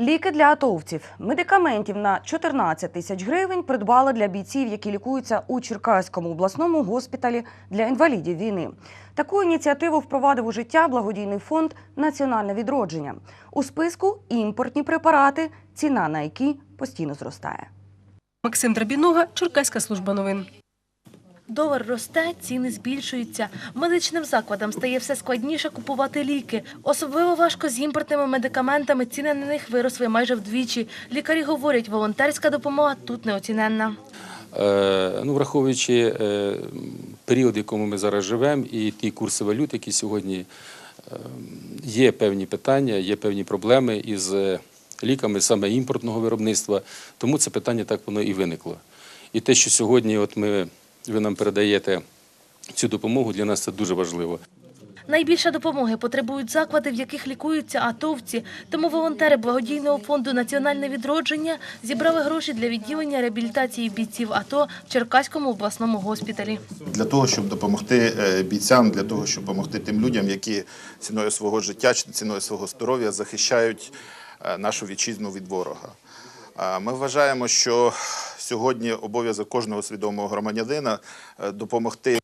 Ліки для атовців, медикаментів на 14 тисяч гривень придбали для бійців, які лікуються у Черкаському обласному госпіталі для інвалідів війни. Таку ініціативу впровадив у життя благодійний фонд Національне відродження. У списку імпортні препарати, ціна на які постійно зростає. Максим Драбінога, Черкаська служба новин. Долар росте, ціни збільшуються. Медичним закладам стає все складніше купувати ліки. Особливо важко з імпортними медикаментами. Ціни на них виросли майже вдвічі. Лікарі говорять, волонтерська допомога тут неоціненна. Е, Ну, враховуючи е, період, в якому ми зараз живемо, і ті курси валют, які сьогодні е, є певні питання, є певні проблеми із ліками саме імпортного виробництва, тому це питання так воно і виникло. І те, що сьогодні от ми, ви нам передаєте цю допомогу, для нас це дуже важливо. Найбільше допомоги потребують заклади, в яких лікуються атовці. Тому волонтери благодійного фонду Національне відродження зібрали гроші для відділення реабілітації бійців АТО в Черкаському обласному госпіталі. для того, щоб допомогти е, бійцям, для того, щоб допомогти тим людям, які ціною свого життя чи ціною свого здоров'я захищають е, нашу вітчизну від ворога. Ми вважаємо, що сьогодні обов'язок кожного свідомого громадянина е, допомогти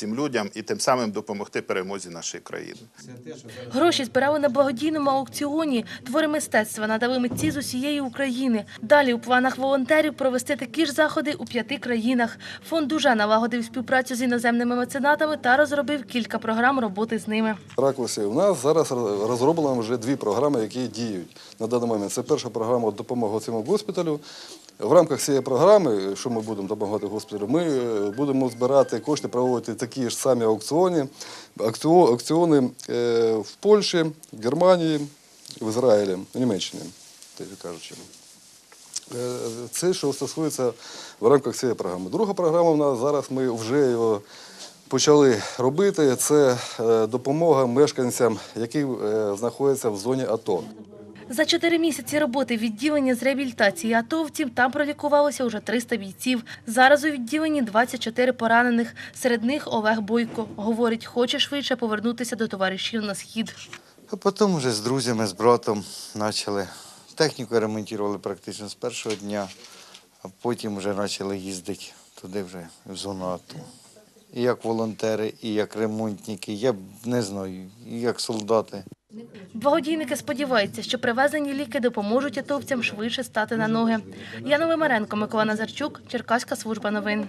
цим людям і тим самим допомогти перемозі нашої країни. Гроші збирали на благодійному аукціоні. Твори мистецтва надали митці з усієї України. Далі у планах волонтерів провести такі ж заходи у п'яти країнах. Фонд уже налагодив співпрацю з іноземними меценатами та розробив кілька програм роботи з ними. Раклесі. У нас зараз розроблено вже дві програми, які діють на даний момент. Це перша програма допомоги цьому госпіталю. В рамках цієї програми, що ми будемо допомагати госпіталю, ми е, будемо збирати кошти, проводити такі ж самі аукціони, аукціони е, в Польщі, в Германії, в Ізраїлі, в Німеччині, так кажучи. Е, Це що стосується в рамках цієї програми. Друга програма в нас зараз ми вже його почали робити. Це допомога мешканцям, які знаходяться в зоні АТО. За чотири місяці роботи відділення з реабілітації атовців там пролікувалося вже 300 бійців. Зараз у відділенні 24 поранених. Серед них Олег Бойко. Говорить, хоче швидше повернутися до товаришів на схід. А потім вже з друзями, з братом почали. Техніку ремонтували практично з першого дня, а потім вже почали їздити туди вже, в зону АТО. І як волонтери, і як ремонтники, я не знаю, і як солдати. Благодійники сподіваються, що привезені ліки допоможуть атовцям швидше стати на ноги. Яна Вимаренко, Микола Назарчук, Черкаська служба новин.